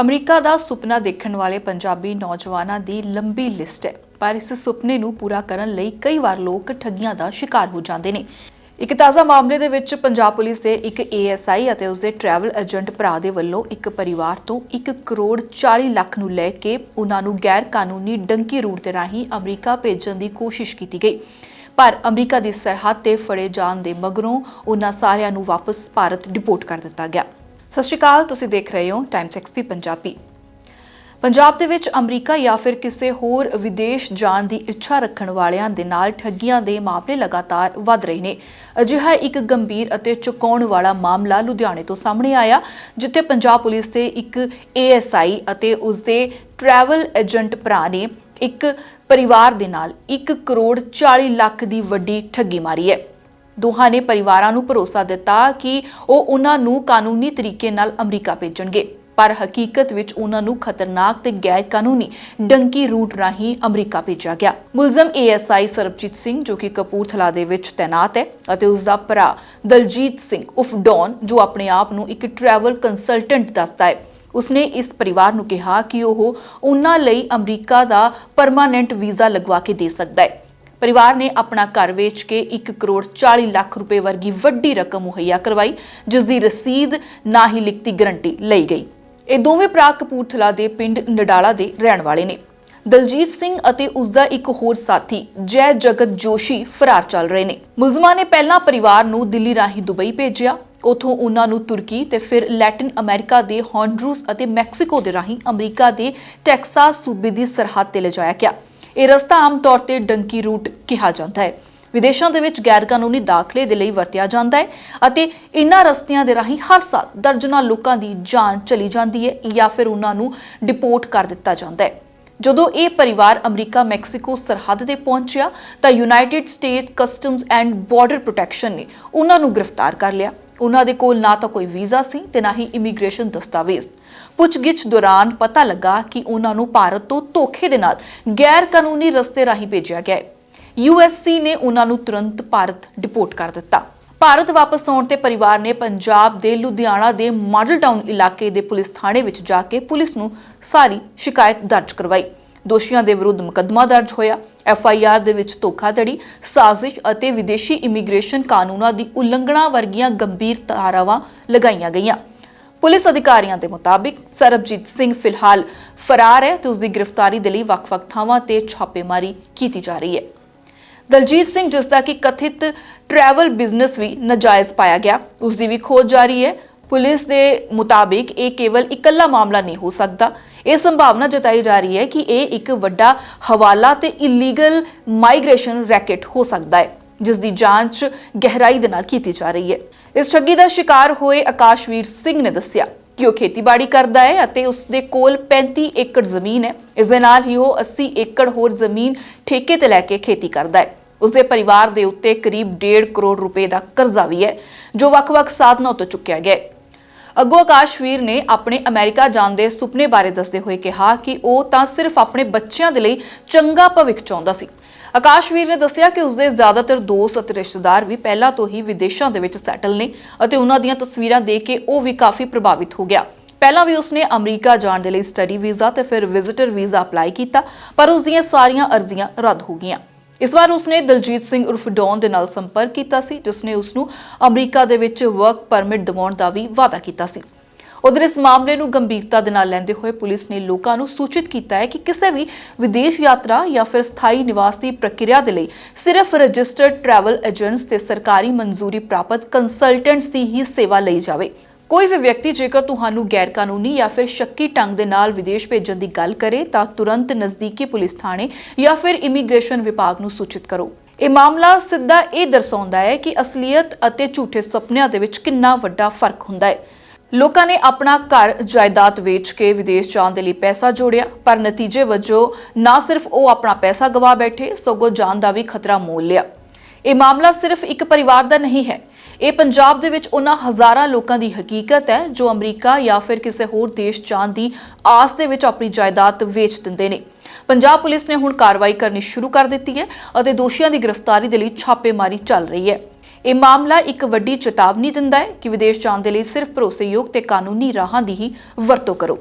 America ਦਾ ਸੁਪਨਾ ਦੇਖਣ ਵਾਲੇ ਪੰਜਾਬੀ ਨੌਜਵਾਨਾਂ ਦੀ ਲੰਬੀ ਲਿਸਟ ਹੈ, ਪਰ ਇਸ ਸੁਪਨੇ ਨੂੰ ਪੂਰਾ ਕਰਨ ਲਈ ਕਈ ਵਾਰ ਲੋਕ ਠੱਗੀਆਂ ਦਾ ਸ਼ਿਕਾਰ ਹੋ ਜਾਂਦੇ ਨੇ। ਇੱਕ ਤਾਜ਼ਾ ਮਾਮਲੇ ਦੇ ਵਿੱਚ ਪੰਜਾਬ ਪੁਲਿਸ ਦੇ ਇੱਕ ਏਐਸਆਈ ਅਤੇ ਉਸਦੇ ਟਰੈਵਲ ਏਜੰਟ ਭਰਾ ਦੇ ਵੱਲੋਂ ਇੱਕ ਪਰਿਵਾਰ ਤੋਂ 1 ਕਰੋੜ 40 ਲੱਖ ਨੂੰ ਲੈ ਕੇ ਉਹਨਾਂ ਨੂੰ ਗੈਰ ਕਾਨੂੰਨੀ ਡੰਕੀ ਰੂਟ ਦੇ ਰਾਹੀਂ ਅਮਰੀਕਾ ਭੇਜਣ ਦੀ ਕੋਸ਼ਿਸ਼ ਕੀਤੀ ਗਈ। ਪਰ ਅਮਰੀਕਾ ਦੀ ਸਰਹੱਦ ਤੇ ਫੜੇ ਜਾਣ ਦੇ ਮਗਰੋਂ ਉਹਨਾਂ ਸਾਰਿਆਂ ਨੂੰ ਵਾਪਸ ਭਾਰਤ ਡਿਪੋਰਟ ਕਰ ਦਿੱਤਾ ਗਿਆ। ਸਤਿ ਸ਼੍ਰੀ ਅਕਾਲ, ਤੁਸੀਂ ਦੇਖ ਰਹੇ ਹੋ ਟਾਈਮਸ ਐਕਸਪੀ ਪੰਜਾਬੀ। ਪੰਜਾਬ ਦੇ ਵਿੱਚ ਅਮਰੀਕਾ ਜਾਂ ਫਿਰ ਕਿਸੇ ਹੋਰ ਵਿਦੇਸ਼ ਜਾਣ ਦੀ ਇੱਛਾ ਰੱਖਣ ਵਾਲਿਆਂ ਦੇ ਨਾਲ ਠੱਗੀਆਂ ਦੇ ਮਾਮਲੇ ਲਗਾਤਾਰ ਵੱਧ ਰਹੇ ਨੇ। ਅਜਿਹਾ ਇੱਕ ਗੰਭੀਰ ਅਤੇ ਚੁਕਾਉਣ ਵਾਲਾ ਮਾਮਲਾ ਲੁਧਿਆਣੇ ਤੋਂ ਸਾਹਮਣੇ ਆਇਆ, ਜਿੱਥੇ ਪੰਜਾਬ ਪੁਲਿਸ ਦੇ ਇੱਕ ਏਐਸਆਈ ਅਤੇ ਉਸਦੇ ਟਰੈਵਲ ਏਜੰਟ ਭਰਾ ਨੇ ਇੱਕ ਪਰਿਵਾਰ ਦੇ ਨਾਲ 1 ਕਰੋੜ 40 ਲੱਖ ਦੀ ਵੱਡੀ ਠੱਗੀ ਮਾਰੀ ਹੈ। ਦੋਹਾਂ ਨੇ ਪਰਿਵਾਰਾਂ ਨੂੰ ਭਰੋਸਾ ਦਿੱਤਾ ਕਿ ਉਹ ਉਹਨਾਂ ਨੂੰ ਕਾਨੂੰਨੀ ਤਰੀਕੇ ਨਾਲ ਅਮਰੀਕਾ ਭੇਜਣਗੇ। ਪਰ ਹਕੀਕਤ ਵਿੱਚ ਉਹਨਾਂ ਨੂੰ ਖਤਰਨਾਕ ਤੇ ਗੈਰ ਕਾਨੂੰਨੀ ਡੰਕੀ ਰੂਟ ਰਾਹੀਂ ਅਮਰੀਕਾ ਭੇਜਿਆ ਗਿਆ। ਮੁਲਜ਼ਮ ਏਐਸਆਈ ਸਰਬਜੀਤ ਸਿੰਘ, ਜੋ ਕਿ ਕਪੂਰਥਲਾ ਦੇ ਵਿੱਚ ਤੈਨਾਤ ਹੈ, ਅਤੇ ਉਸ ਦਾ ਭਰਾ ਦਲਜੀਤ ਸਿੰਘ ਉਫ ਡੌਨ, ਜੋ ਆਪਣੇ ਆਪ ਨੂੰ ਇੱਕ ਟਰੈਵਲ ਕੰਸਲਟੈਂਟ ਦੱਸਦਾ ਹੈ। ਉਸਨੇ ਇਸ ਪਰਿਵਾਰ ਨੂੰ ਕਿਹਾ ਕਿ ਉਹ ਉਹਨਾਂ ਲਈ ਅਮਰੀਕਾ ਦਾ ਪਰਮਾਨੈਂਟ ਵੀਜ਼ਾ ਲਗਵਾ ਕੇ ਦੇ ਸਕਦਾ ਹੈ। ਪਰਿਵਾਰ ਨੇ ਆਪਣਾ ਘਰ ਵੇਚ ਕੇ 1 ਕਰੋੜ 40 ਲੱਖ ਰੁਪਏ ਵਰਗੀ ਵੱਡੀ ਰਕਮ ਮੁਹੱਈਆ ਕਰਵਾਈ, ਜਿਸ ਦੀ ਰਸੀਦ ਨਾ ਹੀ ਲਿਖਤੀ ਗਰੰਟੀ ਲਈ ਗਈ। ਇਹ ਦੋਵੇਂ ਭਰਾ ਕਪੂਰਥਲਾ ਦੇ ਪਿੰਡ ਨਡਾਲਾ ਦੇ ਰਹਿਣ ਵਾਲੇ ਨੇ। ਦਲਜੀਤ ਸਿੰਘ ਅਤੇ ਉਸ ਦਾ ਇੱਕ ਹੋਰ ਸਾਥੀ, ਜੈ ਜਗਤ ਜੋਸ਼ੀ, ਫਰਾਰ ਚੱਲ ਰਹੇ ਨੇ। ਮੁਲਜ਼ਮਾਂ ਨੇ ਪਹਿਲਾਂ ਪਰਿਵਾਰ ਨੂੰ ਦਿੱਲੀ ਰਾਹੀਂ ਦੁਬਈ ਭੇਜਿਆ। ਉਥੋਂ ਉਹਨਾਂ ਨੂੰ ਤੁਰਕੀ ਤੇ ਫਿਰ ਲੈਟਿਨ ਅਮਰੀਕਾ ਦੇ ਹੌਂਡਰੂਸ ਅਤੇ ਮੈਕਸੀਕੋ ਦੇ ਰਾਹੀਂ ਅਮਰੀਕਾ ਦੇ ਟੈਕਸਾਸ ਸੂਬੇ ਦੀ ਸਰਹੱਦ ਤੇ ਲਿਜਾਇਆ ਗਿਆ। ਇਹ ਰਸਤਾ ਆਮ ਤੌਰ ਤੇ ਡੰਕੀ ਰੂਟ ਕਿਹਾ ਜਾਂਦਾ ਹੈ। ਵਿਦੇਸ਼ਾਂ ਦੇ ਵਿੱਚ ਗੈਰ ਕਾਨੂੰਨੀ ਦਾਖਲੇ ਦੇ ਲਈ ਵਰਤਿਆ ਜਾਂਦਾ ਹੈ ਅਤੇ ਇਨ੍ਹਾਂ ਰਸਤਿਆਂ ਦੇ ਰਾਹੀਂ ਹਰ ਸਾਲ ਦਰਜਨਾਂ ਲੋਕਾਂ ਦੀ ਜਾਨ ਚਲੀ ਜਾਂਦੀ ਹੈ ਜਾਂ ਫਿਰ ਉਹਨਾਂ ਨੂੰ ਡਿਪੋਰਟ ਕਰ ਦਿੱਤਾ ਜਾਂਦਾ ਹੈ। ਜਦੋਂ ਇਹ ਪਰਿਵਾਰ ਅਮਰੀਕਾ, ਮੈਕਸੀਕੋ ਸਰਹੱਦ ਤੇ ਪਹੁੰਚਿਆ ਤਾਂ United State Customs and Border Protection ਨੇ ਉਹਨਾਂ ਨੂੰ ਗ੍ਰਿਫਤਾਰ ਕਰ ਲਿਆ। ਉਹਨਾਂ ਦੇ ਕੋਲ ਨਾ ਤਾਂ ਕੋਈ ਵੀਜ਼ਾ ਸੀ ਤੇ ਨਾ ਹੀ ਇਮੀਗ੍ਰੇਸ਼ਨ ਦਸਤਾਵੇਜ਼। ਪੁੱਛਗਿੱਛ ਦੌਰਾਨ ਪਤਾ ਲੱਗਾ ਕਿ ਉਹਨਾਂ ਨੂੰ ਭਾਰਤ ਤੋਂ ਧੋਖੇ ਦੇ ਨਾਲ ਗੈਰ ਕਾਨੂੰਨੀ ਰਸਤੇ ਰਾਹੀਂ ਭੇਜਿਆ ਗਿਆ ਹੈ। ਯੂਐਸਸੀ ਨੇ ਉਹਨਾਂ ਨੂੰ ਤੁਰੰਤ ਭਾਰਤ ਡਿਪੋਰਟ ਕਰ ਦਿੱਤਾ। ਭਾਰਤ ਵਾਪਸ ਆਉਣ ਤੇ ਪਰਿਵਾਰ ਨੇ ਪੰਜਾਬ ਦੇ ਲੁਧਿਆਣਾ ਦੇ ਮਾਡਲ ਟਾਊਨ ਇਲਾਕੇ ਦੇ ਪੁਲਿਸ ਥਾਣੇ ਵਿੱਚ ਜਾ ਕੇ ਪੁਲਿਸ ਨੂੰ ਸਾਰੀ ਸ਼ਿਕਾਇਤ ਦਰਜ ਕਰਵਾਈ। ਦੋਸ਼ੀਆਂ ਦੇ ਵਿਰੁੱਧ ਮੁਕੱਦਮਾ ਦਰਜ ਹੋਇਆ। ਐਫ ਆਈ ਆਰ ਦੇ ਵਿੱਚ ਧੋਖਾਧੜੀ, ਸਾਜ਼ਿਸ਼ ਅਤੇ ਵਿਦੇਸ਼ੀ ਇਮੀਗ੍ਰੇਸ਼ਨ ਕਾਨੂੰਨਾਂ ਦੀ ਉਲੰਘਣਾ ਵਰਗੀਆਂ ਗੰਭੀਰ ਧਾਰਾਵਾਂ ਲਗਾਈਆਂ ਗਈਆਂ। ਪੁਲਿਸ ਅਧਿਕਾਰੀਆਂ ਦੇ ਮੁਤਾਬਿਕ ਸਰਬਜੀਤ ਸਿੰਘ ਫਿਲਹਾਲ ਫਰਾਰ ਹੈ ਤੇ ਉਸ ਦੀ ਗ੍ਰਿਫਤਾਰੀ ਦੇ ਲਈ ਵੱਖ-ਵੱਖ ਥਾਵਾਂ ਤੇ ਛਾਪੇਮਾਰੀ ਕੀਤੀ ਜਾ ਰਹੀ ਹੈ। ਦਲਜੀਤ ਸਿੰਘ, ਜਿਸ ਦਾ ਕਿ ਕਥਿਤ ਟਰੈਵਲ ਬਿਜ਼ਨਸ ਵੀ ਨਾਜਾਇਜ਼ ਪਾਇਆ ਗਿਆ ਉਸ ਦੀ ਵੀ ਖੋਜ ਜਾਰੀ ਹੈ। ਪੁਲਿਸ ਦੇ ਮੁਤਾਬਿਕ ਇਹ ਕੇਵਲ ਇਕੱਲਾ ਮਾਮਲਾ ਨਹੀਂ ਹੋ ਸਕਦਾ ਇਹ ਸੰਭਾਵਨਾ ਜਤਾਈ ਜਾ ਰਹੀ ਹੈ ਕਿ ਇਹ ਇੱਕ ਵੱਡਾ ਹਵਾਲਾ ਤੇ ਇਲੀਗਲ ਮਾਈਗ੍ਰੇਸ਼ਨ ਰੈਕਟ ਹੋ ਸਕਦਾ ਹੈ ਜਿਸ ਦੀ ਜਾਂਚ ਗਹਿਰਾਈ ਦੇ ਨਾਲ ਕੀਤੀ ਜਾ ਰਹੀ ਹੈ। ਇਸ ਠੱਗੀ ਦਾ ਸ਼ਿਕਾਰ ਹੋਏ ਆਕਾਸ਼ਵੀਰ ਸਿੰਘ ਨੇ ਦੱਸਿਆ ਕਿ ਉਹ ਖੇਤੀਬਾੜੀ ਕਰਦਾ ਹੈ ਅਤੇ ਉਸ ਦੇ ਕੋਲ 35 ਏਕੜ ਜ਼ਮੀਨ ਹੈ। ਇਸ ਦੇ ਨਾਲ ਹੀ ਉਹ 80 ਏਕੜ ਹੋਰ ਜ਼ਮੀਨ ਠੇਕੇ ਤੇ ਲੈ ਕੇ ਖੇਤੀ ਕਰਦਾ ਹੈ। ਉਸ ਦੇ ਪਰਿਵਾਰ ਦੇ ਉੱਤੇ ਕਰੀਬ 1.5 ਕਰੋੜ ਰੁਪਏ ਦਾ ਕਰਜ਼ਾ ਵੀ ਹੈ, ਜੋ ਵੱਖ-ਵੱਖ ਸਾਧਨਾਂ ਤੋਂ ਚੁੱਕਿਆ ਗਿਆ ਹੈ। ਅੱਗੋਂ ਆਕਾਸ਼ਵੀਰ ਨੇ ਆਪਣੇ ਅਮਰੀਕਾ ਜਾਣ ਦੇ ਸੁਪਨੇ ਬਾਰੇ ਦੱਸਦੇ ਹੋਏ ਕਿਹਾ ਕਿ ਉਹ ਤਾਂ ਸਿਰਫ ਆਪਣੇ ਬੱਚਿਆਂ ਦੇ ਲਈ ਚੰਗਾ ਭਵਿੱਖ ਚਾਹੁੰਦਾ ਸੀ। ਆਕਾਸ਼ਵੀਰ ਨੇ ਦੱਸਿਆ ਕਿ ਉਸਦੇ ਜ਼ਿਆਦਾਤਰ ਦੋਸਤ ਅਤੇ ਰਿਸ਼ਤੇਦਾਰ ਵੀ ਪਹਿਲਾਂ ਤੋਂ ਹੀ ਵਿਦੇਸ਼ਾਂ ਦੇ ਵਿੱਚ ਸੈਟਲ ਨੇ ਅਤੇ ਉਹਨਾਂ ਦੀਆਂ ਤਸਵੀਰਾਂ ਦੇਖ ਕੇ ਉਹ ਵੀ ਕਾਫੀ ਪ੍ਰਭਾਵਿਤ ਹੋ ਗਿਆ। ਪਹਿਲਾਂ ਵੀ ਉਸਨੇ ਅਮਰੀਕਾ ਜਾਣ ਦੇ ਲਈ ਸਟੱਡੀ ਵੀਜ਼ਾ ਤੇ ਫਿਰ ਵਿਜ਼ਿਟਰ ਵੀਜ਼ਾ ਅਪਲਾਈ ਕੀਤਾ, ਪਰ ਉਸ ਦੀਆਂ ਸਾਰੀਆਂ ਅਰਜ਼ੀਆਂ ਰੱਦ ਹੋ ਗਈਆਂ। ਇਸ ਵਾਰ ਉਸਨੇ ਦਲਜੀਤ ਸਿੰਘ ਉਰਫ ਡੌਨ ਦੇ ਨਾਲ ਸੰਪਰਕ ਕੀਤਾ ਸੀ, ਜਿਸ ਨੇ ਉਸ ਨੂੰ ਅਮਰੀਕਾ ਦੇ ਵਿੱਚ ਵਰਕ ਪਰਮਿਟ ਦਿਵਾਉਣ ਦਾ ਵੀ ਵਾਅਦਾ ਕੀਤਾ ਸੀ। ਉਧਰ ਇਸ ਮਾਮਲੇ ਨੂੰ ਗੰਭੀਰਤਾ ਦੇ ਨਾਲ ਲੈਂਦੇ ਹੋਏ ਪੁਲਿਸ ਨੇ ਲੋਕਾਂ ਨੂੰ ਸੂਚਿਤ ਕੀਤਾ ਹੈ ਕਿ ਕਿਸੇ ਵੀ ਵਿਦੇਸ਼ ਯਾਤਰਾ ਜਾਂ ਫਿਰ ਸਥਾਈ ਨਿਵਾਸ ਦੀ ਪ੍ਰਕਿਰਿਆ ਦੇ ਲਈ ਸਿਰਫ ਰਜਿਸਟਰਡ ਟਰੈਵਲ ਏਜੰਟਸ ਤੇ ਸਰਕਾਰੀ ਮਨਜ਼ੂਰੀ ਪ੍ਰਾਪਤ ਕੰਸਲਟੈਂਟਸ ਦੀ ਹੀ ਸੇਵਾ ਲਈ ਜਾਵੇ। ਕੋਈ ਵੀ ਵਿਅਕਤੀ ਜੇਕਰ ਤੁਹਾਨੂੰ ਗੈਰ ਕਾਨੂੰਨੀ ਜਾਂ ਫਿਰ ਸ਼ੱਕੀ ਢੰਗ ਦੇ ਨਾਲ ਵਿਦੇਸ਼ ਭੇਜਣ ਦੀ ਗੱਲ ਕਰੇ, ਤਾਂ ਤੁਰੰਤ ਨਜ਼ਦੀਕੀ ਪੁਲਿਸ ਥਾਣੇ ਜਾਂ ਫਿਰ ਇਮੀਗ੍ਰੇਸ਼ਨ ਵਿਭਾਗ ਨੂੰ ਸੂਚਿਤ ਕਰੋ। ਇਹ ਮਾਮਲਾ ਸਿੱਧਾ ਇਹ ਦਰਸਾਉਂਦਾ ਹੈ ਕਿ ਅਸਲੀਅਤ ਅਤੇ ਝੂਠੇ ਸੁਪਨਿਆਂ ਦੇ ਵਿੱਚ ਕਿੰਨਾ ਵੱਡਾ ਫ਼ਰਕ ਹੁੰਦਾ ਹੈ। ਲੋਕਾਂ ਨੇ ਆਪਣਾ ਘਰ, ਜਾਇਦਾਦ ਵੇਚ ਕੇ ਵਿਦੇਸ਼ ਜਾਣ ਦੇ ਲਈ ਪੈਸਾ ਜੋੜਿਆ, ਪਰ ਨਤੀਜੇ ਵਜੋਂ ਨਾ ਸਿਰਫ ਉਹ ਆਪਣਾ ਪੈਸਾ ਗਵਾ ਬੈਠੇ, ਸਗੋਂ ਜਾਨ ਦਾ ਵੀ ਖਤਰਾ ਮੋਲ ਲਿਆ। ਇਹ ਮਾਮਲਾ ਸਿਰਫ ਇੱਕ ਪਰਿਵਾਰ ਦਾ ਨਹੀਂ ਹੈ ਇਹ ਪੰਜਾਬ ਦੇ ਵਿੱਚ ਉਹਨਾਂ ਹਜ਼ਾਰਾਂ ਲੋਕਾਂ ਦੀ ਹਕੀਕਤ ਹੈ ਜੋ ਅਮਰੀਕਾ ਜਾਂ ਫਿਰ ਕਿਸੇ ਹੋਰ ਦੇਸ਼ ਜਾਣ ਦੀ ਆਸ ਦੇ ਵਿੱਚ ਆਪਣੀ ਜਾਇਦਾਦ ਵੇਚ ਦਿੰਦੇ ਨੇ। ਪੰਜਾਬ ਪੁਲਿਸ ਨੇ ਹੁਣ ਕਾਰਵਾਈ ਕਰਨੀ ਸ਼ੁਰੂ ਕਰ ਦਿੱਤੀ ਹੈ ਅਤੇ ਦੋਸ਼ੀਆਂ ਦੀ ਗ੍ਰਿਫਤਾਰੀ ਦੇ ਲਈ ਛਾਪੇਮਾਰੀ ਚੱਲ ਰਹੀ ਹੈ। ਇਹ ਮਾਮਲਾ ਇੱਕ ਵੱਡੀ ਚੇਤਾਵਨੀ ਦਿੰਦਾ ਹੈ ਕਿ ਵਿਦੇਸ਼ ਜਾਣ ਦੇ ਲਈ ਸਿਰਫ ਭਰੋਸੇਯੋਗ ਤੇ ਕਾਨੂੰਨੀ ਰਾਹਾਂ ਦੀ ਹੀ ਵਰਤੋਂ ਕਰੋ।